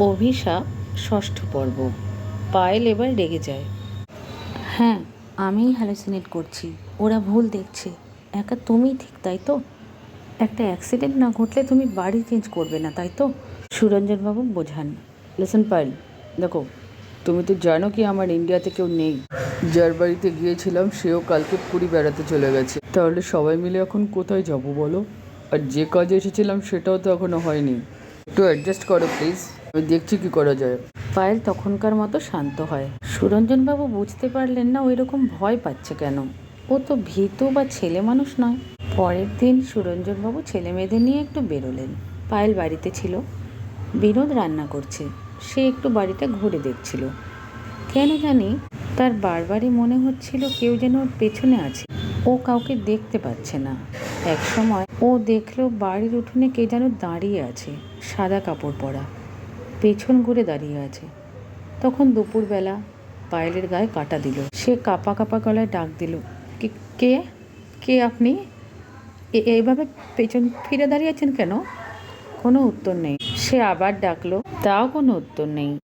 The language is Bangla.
অভিশাপ ষষ্ঠ পর্ব। পায়েল এবার রেগে যায়। হ্যাঁ আমিই হ্যালোসিনেট করছি। ওরা ভুল দেখছে। একা তুমি ঠিক তাই তো? একটা অ্যাক্সিডেন্ট না ঘটলে তুমি বাড়ি চেঞ্জ করবে না তাই তো? সুরঞ্জনবাবু বোঝান। লেসন পাইল দেখো তুমি তো জানো কি আমার ইন্ডিয়াতে কেউ নেই। যার বাড়িতে গিয়েছিলাম সেও কালকে পুরী বেড়াতে চলে গেছে। তাহলে সবাই মিলে এখন কোথায় যাব বলো? আর যে কাজে এসেছিলাম সেটাও তো এখনও হয়নি। একটু অ্যাডজাস্ট করো প্লিজ আমি দেখছি কি করা যায়। পায়েল তখনকার মতো শান্ত হয়। সুরঞ্জনবাবু বুঝতে পারলেন না ওই রকম ভয় পাচ্ছে কেন। ও তো ভীত বা ছেলে মানুষ নয়। পরের দিন সুরঞ্জনবাবু ছেলে মেয়েদের নিয়ে একটু বেরোলেন। পায়েল বাড়িতে ছিল। বিনোদ রান্না করছে। সে একটু বাড়িটা ঘুরে দেখছিল। কেন জানি তার বারবারই মনে হচ্ছিল কেউ যেন ওর পেছনে আছে। ও কাউকে দেখতে পাচ্ছে না। এক সময় ও দেখল বাড়ির উঠোনে কে যেন দাঁড়িয়ে আছে। সাদা কাপড় পরা। পেছন ঘুরে দাঁড়িয়ে আছে। তখন দুপুরবেলা পায়েলের গায়ে কাটা দিল। সে কাপা কাপা গলায় ডাক দিল, "কে- কে আপনি? এইভাবে পেছন ফিরে দাঁড়িয়ে আছেন কেন? কোনো উত্তর নেই। সে আবার ডাকলো, তাও কোনো উত্তর নেই।